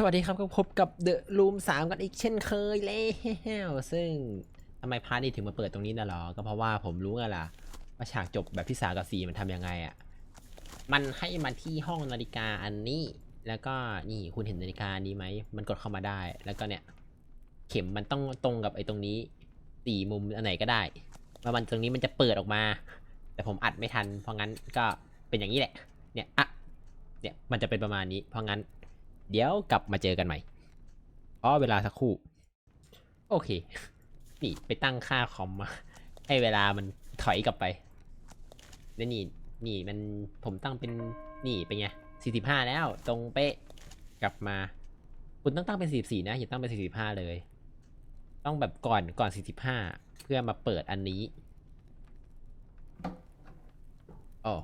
สวัสดีครับก็พบกับเดอะรูมสามกันอีกเช่นเคยแล้วซึ่งทำไมพาร์ทนี้ถึงมาเปิดตรงนี้นะหรอ ก็เพราะว่าผมรู้ไงล่ะ ว่าฉากจบแบบที่สามกับสี่มันทำยังไงอะ่ะ มันให้มาที่ห้องนาฬิกาอันนี้ แล้วก็นี่คุณเห็นนาฬิกานี้ไหม มันกดเข้ามาได้ แล้วก็เนี่ย เข็มมันต้องตรงกับไอ้ตรงนี้สี่มุมอันไหนก็ได้ว่ามันตรงนี้มันจะเปิดออกมา แต่ผมอัดไม่ทัน เพราะงั้นก็เป็นอย่างนี้แหละ เนี่ยอะเนี่ยมันจะเป็นประมาณนี้ เพราะงั้น เดี๋ยวกลับมาเจอกันใหม่อ๋อเวลาสักครู่ โอเค นี่ไปตั้งค่าคอมมา ให้เวลามันถอยกลับไป แล้วนี่ นี่มันผมตั้งเป็น นี่เป็นไงสี่สิบห้าแล้ว ตรงเป๊ะ กลับมา คุณต้องตั้งเป็นสี่สี่นะ อย่าตั้งเป็นสี่สิบห้าเลย ต้องแบบก่อนก่อนสี่สิบห้าเพื่อมาเปิดอันนี้อ๋อ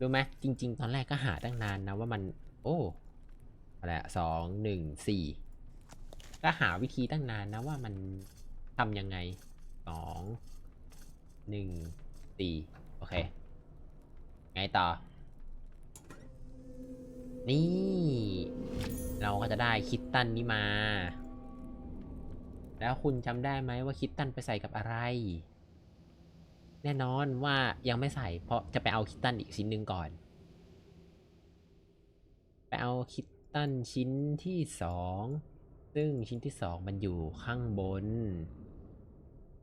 รู้ไหมจริง ๆ ตอนแรกก็หาตั้งนานนะว่ามัน โอ้อะไรอะสองหนึ่งสี่ก็หาวิธีตั้งนานนะว่ามันทำยังไงสองหนึ่งสี่โอเค ไงต่อ นี่ เราก็จะได้คิตตันนี้มา แล้วคุณจำได้ไหมว่าคิตตันไปใส่กับอะไร แน่นอนว่ายังไม่ใส่เพราะจะไปเอาคิตตันอีกชิ้นหนึ่งก่อน เอาคิตตันชิ้นที่สองซึ่งชิ้นที่สองมันอยู่ข้างบน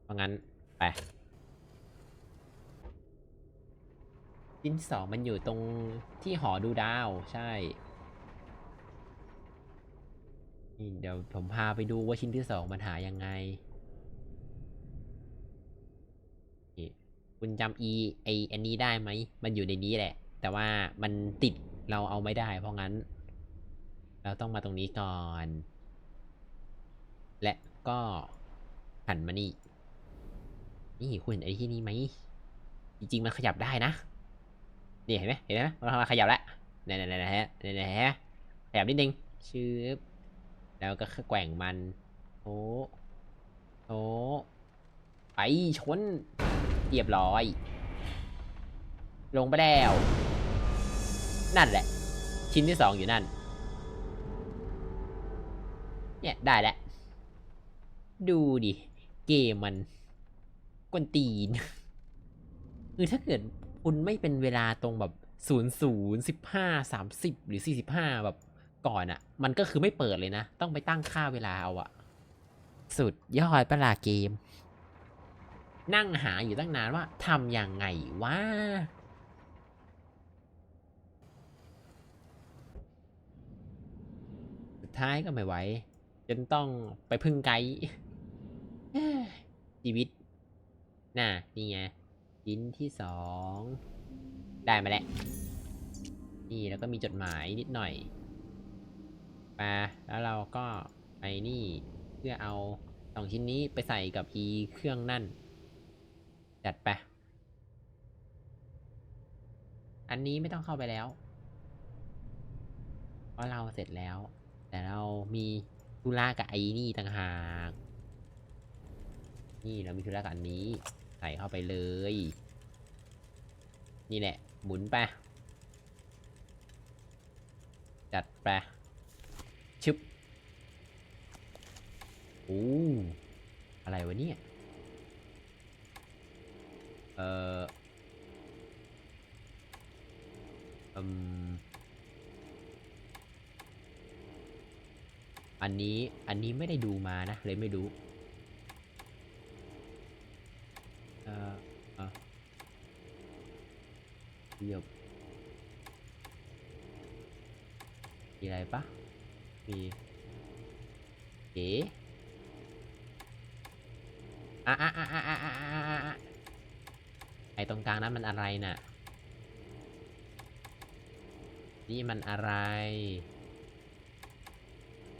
เพราะงั้น ไป ชิ้นที่สองมันอยู่ตรงที่หอดูดาวใช่นี่เดี๋ยวผมพาไปดูว่าชิ้นที่สองมันหายังไงคุณจำ e ไออันนี้ได้ไหม มันอยู่ในนี้แหละ แต่ว่ามันติด เราเอาไม่ได้ เพราะงั้น เราต้องมาตรงนี้ก่อน และก็หันมานี่ นี่คุณเห็นไอ้ที่นี่ไหม จริง ๆ มันขยับได้นะ นี่เห็นไหมเห็นไหมมันขยับแล้วเนี่ยเนี่ยเนี่ยฮะเนี่ยเนี่ยฮะขยับนิดนึงชืบแล้วก็แกว่งมันโอ้โอ้ไปชนเรียบร้อย ลงไปแล้ว นั่นแหละ ชิ้นที่สองอยู่นั่น เนี่ยได้แล้ว ดูดิ เกมมันกวนตีนคือถ้าเกิดคุณไม่เป็นเวลาตรงแบบศูนย์ศูนย์สิบห้าสามสิบหรือสี่สิบห้าแบบก่อนอะ่ะ มันก็คือไม่เปิดเลยนะ ต้องไปตั้งค่าเวลาเอาอะสุดยอดประหลาดเกม นั่งหาอยู่ตั้งนานว่าทำยังไงวะ สุด ท้ายก็ไม่ไหว จนต้องไปพึ่งไกด์ชีวิต น่ะ นี่ไงชิ้นที่สอง ได้มาแล้ว นี่แล้วก็มีจดหมายนิดหน่อยมาแล้วเราก็ไปนี่เพื่อเอาสองชิ้นนี้ไปใส่กับอีเครื่องนั่น จัดไป อันนี้ไม่ต้องเข้าไปแล้ว เพราะเราเสร็จแล้ว แต่เรามีธุระกับไอ้นี่ต่างหาก นี่เรามีธุระกับอันนี้ ใส่เข้าไปเลย นี่แหละ หมุนไป จัดไป ชึบโอ้อะไรวะเนี่ย เอ่อ อืม อันนี้อันนี้ไม่ได้ดูมานะ เลยไม่รู้เออเยบมีอะไรปะมีเอ๋อะอะอะอะอะอะไอตรงกลางนั้นมันอะไรน่ะ นี่มันอะไร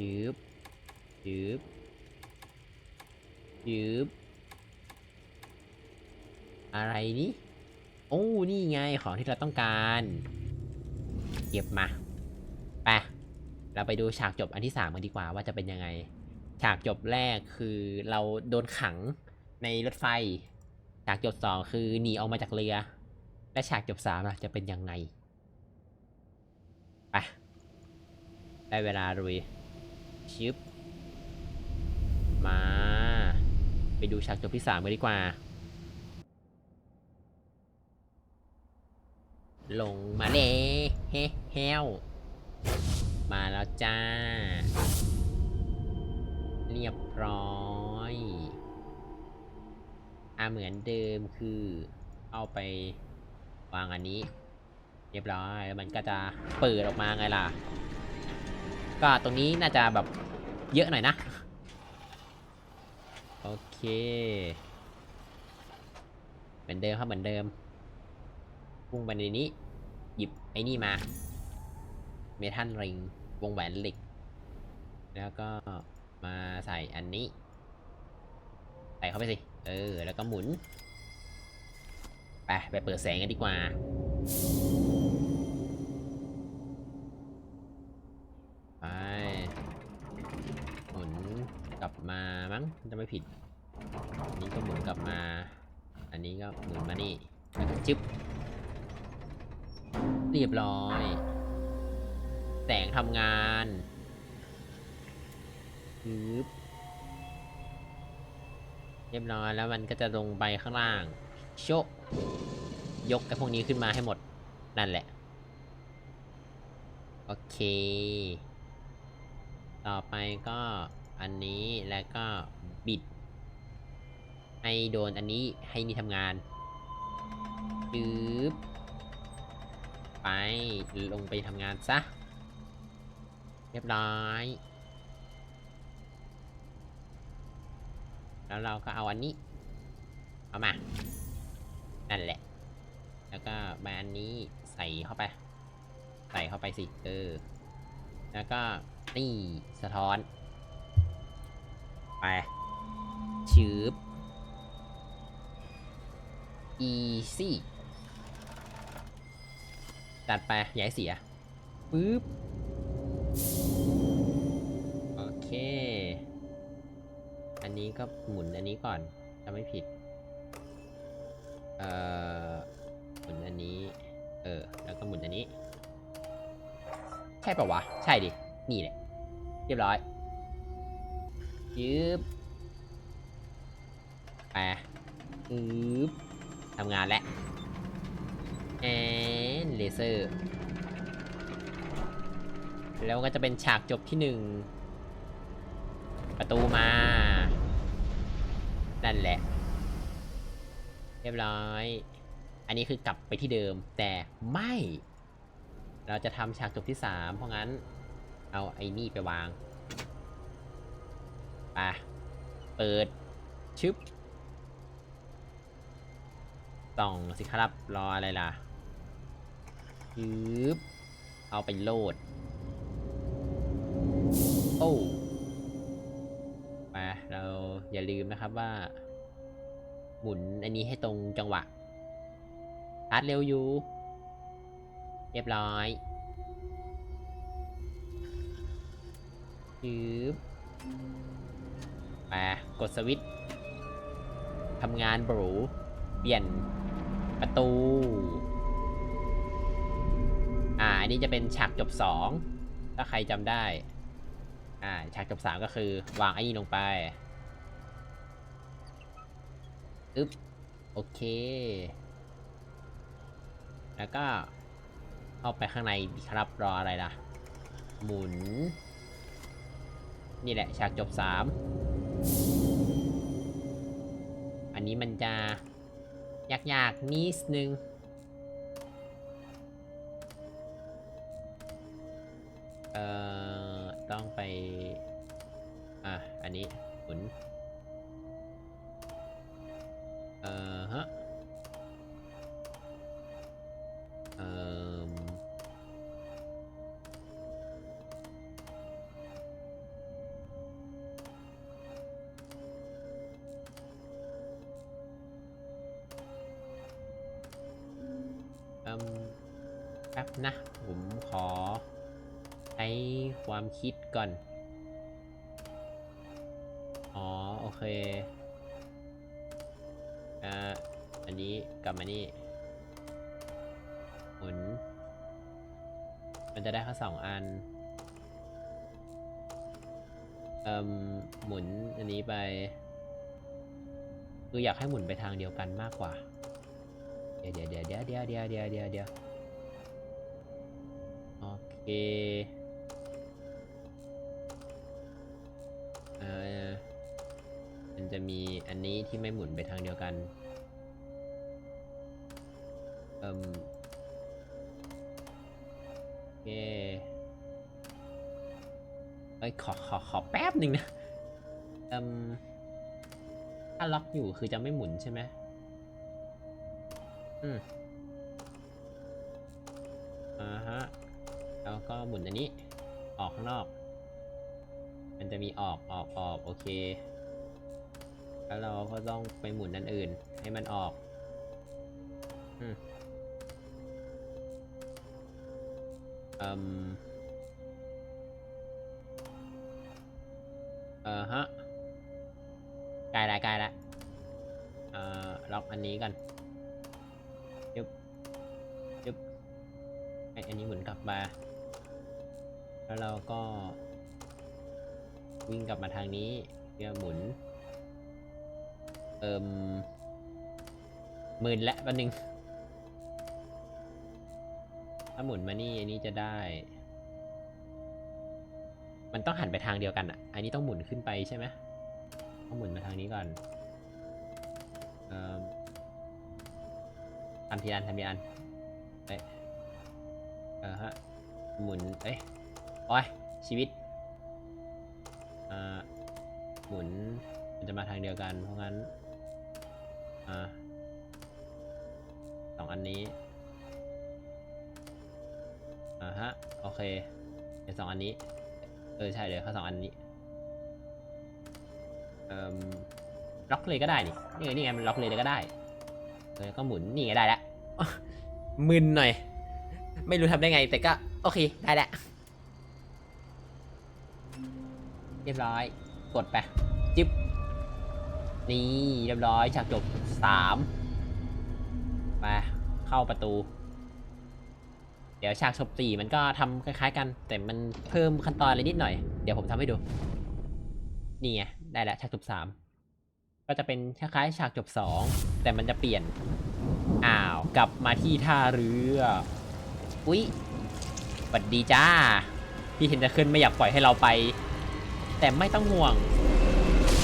ยืบยืบยืบอะไรนี่โอ้นี่ไงของที่เราต้องการ เก็บมาไปเราไปดูฉากจบอันที่สามกันดีกว่าว่าจะเป็นยังไง ฉากจบแรกคือเราโดนขังในรถไฟ ฉากจบสองคือหนีออกมาจากเรือ และฉากจบสามล่ะจะเป็นยังไงไปได้เวลาลุย ชิปมา ไปดูฉากจบที่สามกันดีกว่า ลงมาเลยเฮ้เฮลมาแล้วจ้า เรียบร้อยอ่าเหมือนเดิมคือเอาไปวางอันนี้ เรียบร้อย แล้วมันก็จะเปิดออกมาไงล่ะ ก็ตรงนี้น่าจะแบบเยอะหน่อยนะ โอเค เหมือนเดิมครับเหมือนเดิมพุ่งไปในนี้ หยิบไอ้นี่มา เมทัลริง วงแหวนเหล็ก แล้วก็มาใส่อันนี้ ใส่เข้าไปสิ เออ แล้วก็หมุน ไป ไปเปิดแสงกันดีกว่า ไป หมุนกลับ มามั้งจะไม่ผิดอันนี้ก็หมุนกลับมา อันนี้ก็หมุนมานี่แล้วก็จึ๊บเรียบร้อย แสงทำงานปึ๊บเรียบร้อยแล้วมันก็จะลงไปข้างล่าง โชะยกไอ้พวกนี้ขึ้นมาให้หมด นั่นแหละ โอเค ต่อไปก็ อันนี้แล้วก็บิด ให้โดนอันนี้ให้นี่ทำงานปึ๊บไปลงไปทำงานซะ เรียบร้อย แล้วเราก็เอาอันนี้ เอามา นั่นแหละ แล้วก็มาอันนี้ใส่เข้าไป ใส่เข้าไปสิ เออ แล้วก็นี่สะท้อน ชืบ easy จัดไปย่าให้เสียปึ๊บ โอเค อันนี้ก็หมุนอันนี้ก่อนจะไม่ผิด เอ่อ หมุนอันนี้ เออ แล้วก็หมุนอันนี้ ใช่ปะวะ ใช่ดิ นี่แหละ เรียบร้อยยืบ ไปอืบทำงานแล้วแอนเลเซอร์ แล้วก็จะเป็นฉากจบที่หนึ่ง ประตูมา นั่นแหละ เรียบร้อย อันนี้คือกลับไปที่เดิม แต่ไม่ เราจะทำฉากจบที่สามเพราะงั้น เอาไอ้นี่ไปวาง ไป เปิด ชึบ ส่องสิครับ รออะไรล่ะยึบเอาไปโหลด โอ้ไปเราอย่าลืมนะครับว่า หมุนอันนี้ให้ตรงจังหวะอาร์ตเร็วอยู่ เรียบร้อยยึบไปกดสวิตช์ทำงานบรูเปลี่ยน ประตู อ่า อันนี้จะเป็นฉากจบสอง ถ้าใครจำได้ อ่า ฉากจบสามก็คือ วางไอ้นี่ลงไป อึ๊บ โอเค แล้วก็เข้าไปข้างในครับรออะไรล่ะ หมุน นี่แหละ ฉากจบสาม อันนี้มันจะ ยากๆนิดนึงเอ่อต้องไป อะ อันนี้หมุน ผมขอใช้ความคิดก่อน อ๋อ โอเคอ่าอันนี้กลับมานี่หมุน มันจะได้แค่สองอัน เอ่มหมุนอันนี้ไป คืออยากให้หมุนไปทางเดียวกันมากกว่า เดี๋ยวเดี๋ยวเดี๋ยวเดี๋ยวเดี๋ยวเดี๋ยวเดี๋ยวเดี๋ยว เคเอ่อมันจะมีอันนี้ที่ไม่หมุนไปทางเดียวกันเอ่มโอเคเอ้ยขอขอขอแป๊บหนึ่งนะเอ่มถ้าล็อกอยู่คือจะไม่หมุนใช่ไหมอืม ก็หมุนอันนี้ ออกข้างนอก มันจะมีออกออกออกโอเค แล้วเราก็ต้องไปหมุนอันอื่น ให้มันออกอืมเอ่มเออฮะกล้ละกล้ละเอ่อล็อกอันนี้กันยึบยึบไออันนี้หมุนกลับมา แล้วเราก็ วิ่งกลับมาทางนี้เพื่อหมุน เอิมหมื่นและแป๊บนึงถ้าหมุนมานี่อันนี้จะได้ มันต้องหันไปทางเดียวกันอะ อันนี้ต้องหมุนขึ้นไปใช่ไหมต้องหมุนมาทางนี้ก่อนเอ่อทำทีอันทำทีอันเอ้ยเออฮะหมุน เอ้ย โอ้ยชีวิตอ่าหมุนมันจะมาทางเดียวกันเพราะงั้นอ่าสองอันนี้อ่าฮะโอเคเดี๋ยวสองอันนี้เออใช่เดี๋ยวเขาสองอันนี้เอ่มล็อกเลยก็ได้นี่นี่ไงนี่ไงมันล็อกเลยก็ได้แล้วก็หมุนนี่ไงได้แล้วมึนหน่อย ไม่รู้ทำได้ไงแต่ก็ โอเค ได้แล้ว เรียบร้อย กดไป จิ๊บ นี่เรียบร้อย ฉากจบสามมาเข้าประตู เดี๋ยวฉากจบสี่มันก็ทำคล้ายๆกัน แต่มันเพิ่มขั้นตอนอะไรนิดหน่อย เดี๋ยวผมทำให้ดู นี่ไง ได้แล้วฉากจบสามก็จะเป็นคล้ายๆฉากจบสองแต่มันจะเปลี่ยน อ้าว กลับมาที่ท่าเรือ อุ๊ยสวัสดีจ้า พี่เห็นจะขึ้นไม่อยากปล่อยให้เราไป แต่ไม่ต้องห่วง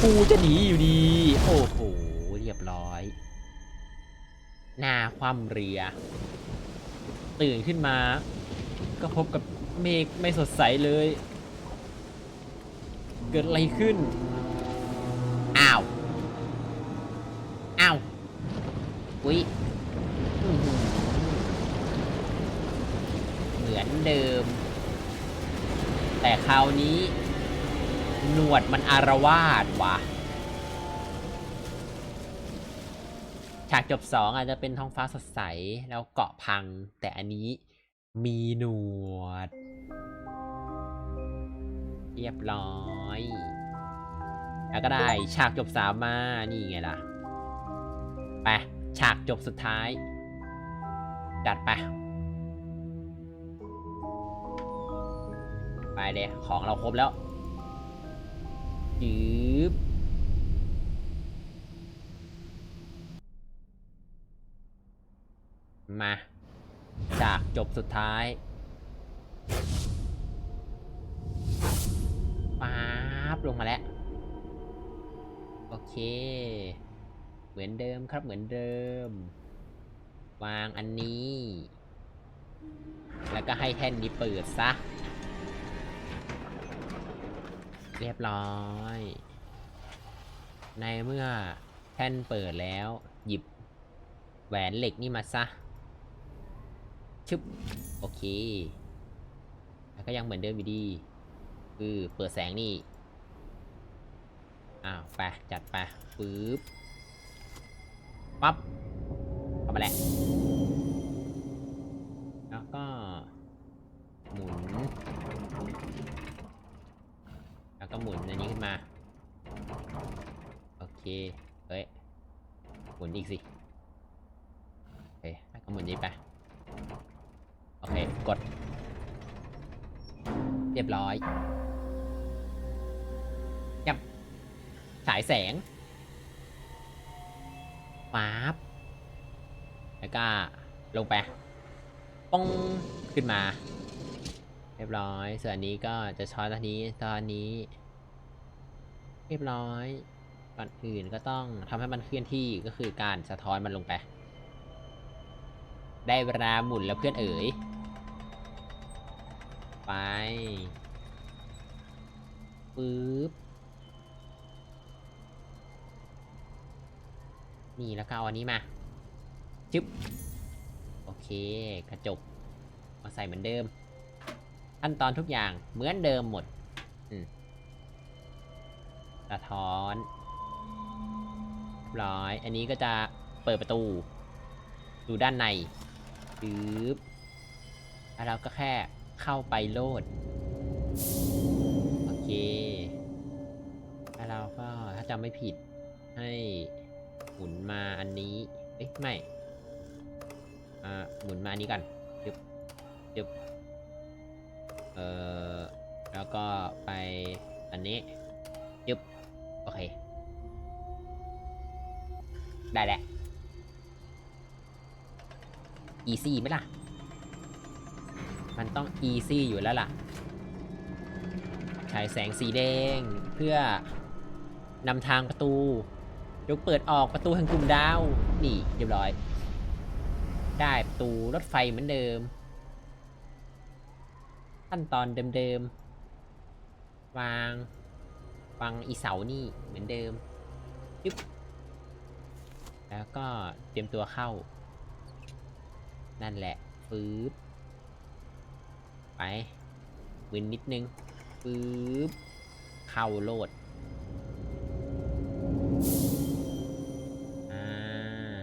กูจะหนีอยู่ดี โอ้โห เรียบร้อย หน้าคว่ำเรือตื่นขึ้นมา ก็พบกับเมฆไม่สดใสเลย เกิดอะไรขึ้น อ้าว อ้าว อุ้ยเหมือนเดิม แต่คราวนี้ หนวดมันอารวาสวะฉากจบสองอาจจะเป็นท้องฟ้าสดใสแล้วเกาะพัง แต่อันนี้มีหนวด เรียบร้อย แล้วก็ได้ฉากจบสามมานี่ไงล่ะ ไป ฉากจบสุดท้าย จัดไป ไปเลย ของเราครบแล้ว จืบมาจากจบสุดท้ายป๊าบลงมาแล้ว โอเค เหมือนเดิมครับเหมือนเดิม วางอันนี้ แล้วก็ให้แท่นนี้เปิดซะ เรียบร้อย ในเมื่อแท่นเปิดแล้ว หยิบแหวนเหล็กนี่มาซะ ชึบ โอเค แล้วก็ยังเหมือนเดิมอยู่ดี คือเปิดแสงนี่ อ้าว ไป จัดไป ปึ๊บ ปั๊บเข้ามาแล้วแล้วก็ หมุน แล้วก็หมุนอันนี้ขึ้นมา โอ เคเฮ้ย หมุนอีกสิ โอเคแล้วก็หมุนนี้ไป โอเค กด เรียบร้อยฉายแสงป๊าบแล้วก็ลงไปป้องขึ้นมา เรียบร้อย ส่วนนนี้ก็จะช้อนตอนนี้ตอนนี้ เรียบร้อย ก่อนอื่นก็ต้องทำให้มันเคลื่อนที่ก็คือการสะท้อนมันลงไป ได้เวลาหมุนแล้วเพื่อนเอ๋ย ไปปึ๊บนี่แล้วก็เอาอันนี้มาจึ๊บโอเคกระจกมาใส่เหมือนเดิม ขั้นตอนทุกอย่างเหมือนเดิมหมดอืมสะท้อน ร้อย อันนี้ก็จะเปิดประตู ดูด้านในปึ๊บแล้วเราก็แค่เข้าไปโลด โอเค แล้วเราก็ถ้าจำไม่ผิดให้หมุนมาอันนี้ เอ๊ะ ไม่ อ่า หมุนมาอันนี้กันยึบยึบเอ่อ แล้วก็ไปอันนี้ ได้แหละ easy ไหมล่ะ มันต้อง easy อยู่แล้วล่ะ ฉายแสงสีแดงเพื่อนำทางประตู ยกเปิดออกประตูแห่งกลุ่มดาว นี่เรียบร้อย ได้ประตูรถไฟเหมือนเดิม ขั้นตอนเดิมๆ วางวางอีเสานี่เหมือนเดิมยึบ แล้วก็เตรียมตัวเข้า นั่นแหละฟืบไป วินนิดนึงปึ๊บเข้าโลดอ่า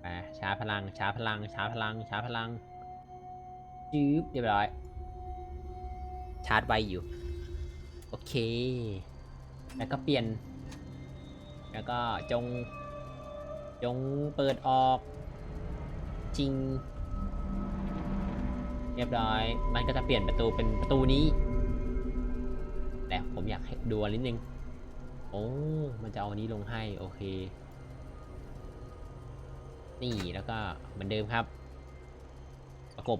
ไปชาพลังช้าพลังช้าพลังช้าพลังจืบเรียบร้อย ชาร์จไวอยู่ โอเค แล้วก็เปลี่ยน แล้วก็จง จงเปิดออก จริง เรียบร้อย มันก็จะเปลี่ยนประตูเป็นประตูนี้ แต่ผมอยากให้ดูอันนิดนึง โอ้ มันจะเอาอันนี้ลงให้ โอเค นี่แล้วก็เหมือนเดิมครับ ประกบ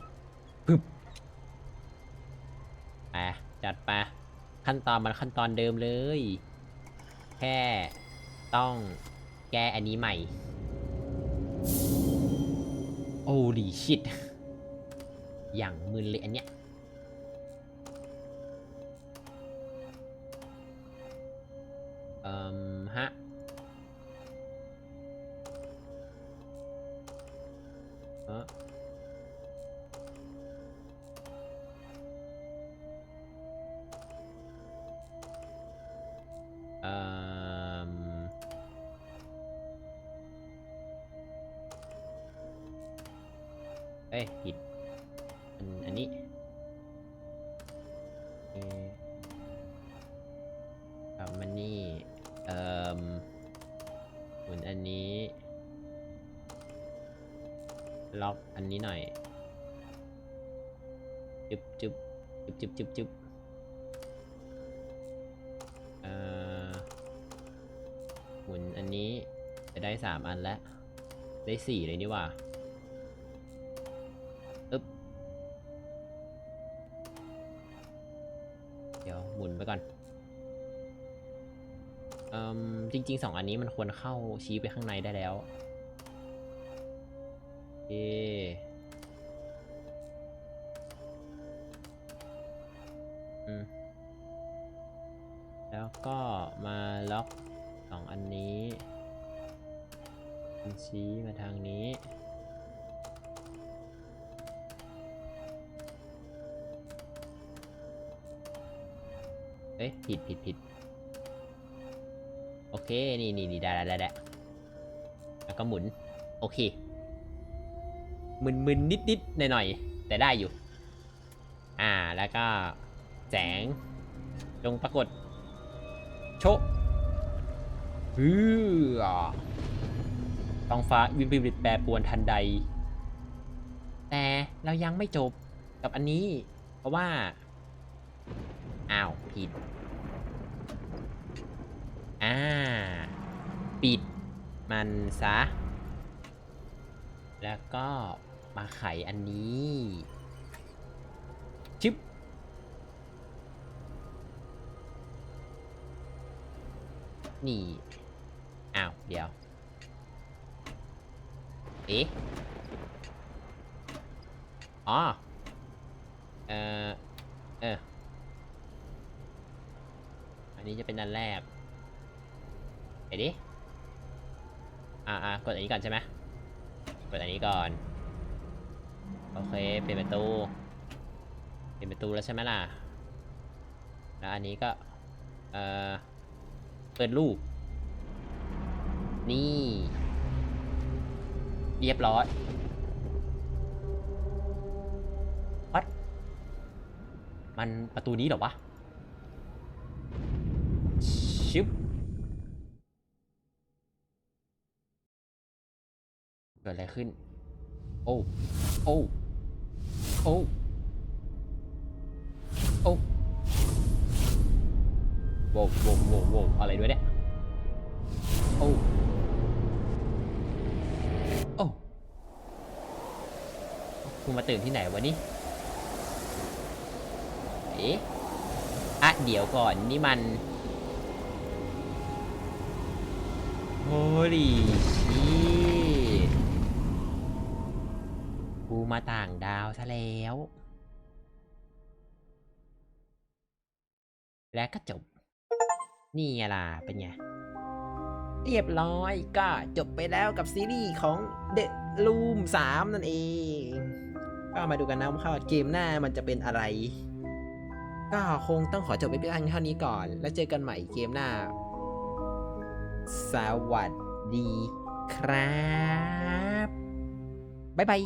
ปึ๊บไปจัดไปขั้นตอนมันขั้นตอนเดิมเลย แค่ต้องแก้อันนี้ใหม่ โอ้ดีชิดอย่างมึนเลยอันเนี้ย อ้ยผิดอันอันนี้เอ่อกลับมานี่เอ่อหมุนอันนี้ ล็อกอันนี้หน่อยจึ๊บจึ๊บจึ๊บจึ๊บจึ๊บจึ๊บเอ่อหมุนอันนี้จะได้สามอันแล้ว ได้สี่เลยนี่ว่า ไปก่อนอืมจริงๆสองอันนี้มันควรเข้าชี้ไปข้างในได้แล้วเอแล้วก็มาล็อกสองอันนี้ชี้มาทางนี้ อ้ยผิดผิดผิดโอเค นี่นี่นี่ได้ได้ได้ได้แล้วก็หมุน โอเค มึนมึนนิดนิดหน่อยหน่อยแต่ได้อยู่ อ่า แล้วก็แสงจงปรากฏ โชะฮือท้องฟ้าวิปริตแปรปรวนทันใด แต่เรายังไม่จบกับอันนี้ เพราะว่า อ้าว ผิด อ่า ปิด มันซะ แล้วก็มาไขอันนี้ชึบนี่ อ้าว เดี๋ยวเอ๊ะอ๋อ เออเออ อันนี้จะเป็นอันแรกเดี๋ยวดิ อ่าอ่ากดอันนี้ก่อนใช่ไหมกดอันนี้ก่อน โอเคเป็นประตู เป็นประตูแล้วใช่ไหมล่ะ แล้วอันนี้ก็ เอ่อ เปิดลูก นี่ เรียบร้อยวัดมันประตูนี้เหรอวะชึบ เกิดอะไรขึ้น โอ้โอ้โอ้โอ้โว้วโว้วโว้โว้อะไรด้วยเนี่ยโอ้โอ้กูมาตื่นที่ไหนวะนี่เอ๊ะอะเดี๋ยวก่อนนี่มันโฮ มาต่างดาวซะแล้ว และก็จบ นี่ไงล่ะ เป็นไง เรียบร้อยก็จบไปแล้วกับซีรีส์ของ The Room 3 นั่นเอง ก็มาดูกันนะว่าเกมหน้ามันจะเป็นอะไร ก็คงต้องขอจบไปเพียงเท่านี้ก่อน แล้วเจอกันใหม่เกมหน้า สวัสดีครับ บ๊ายบาย